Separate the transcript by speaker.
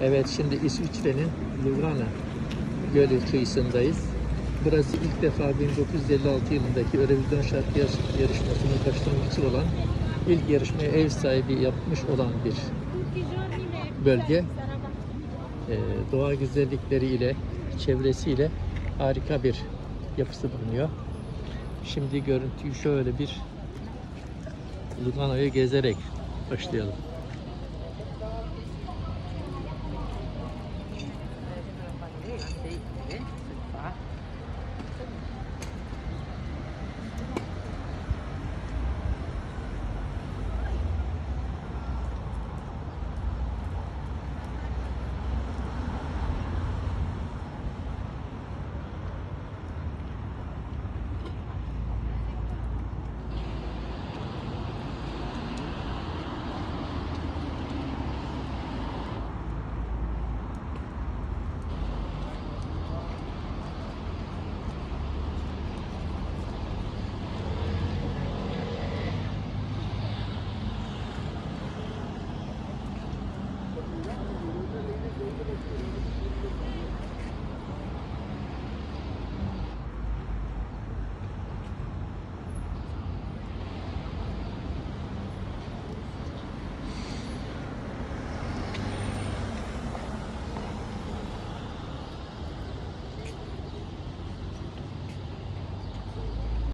Speaker 1: Evet şimdi İsviçre'nin Lugana Gölü kıyısındayız. Burası ilk defa 1956 yılındaki Eurovision şarkı yarış- yarışmasının başlangıcı olan ilk yarışmaya ev sahibi yapmış olan bir bölge. Ee, doğa güzellikleriyle, çevresiyle harika bir yapısı bulunuyor. Şimdi görüntüyü şöyle bir Lugano'yu gezerek başlayalım. 哎，啊。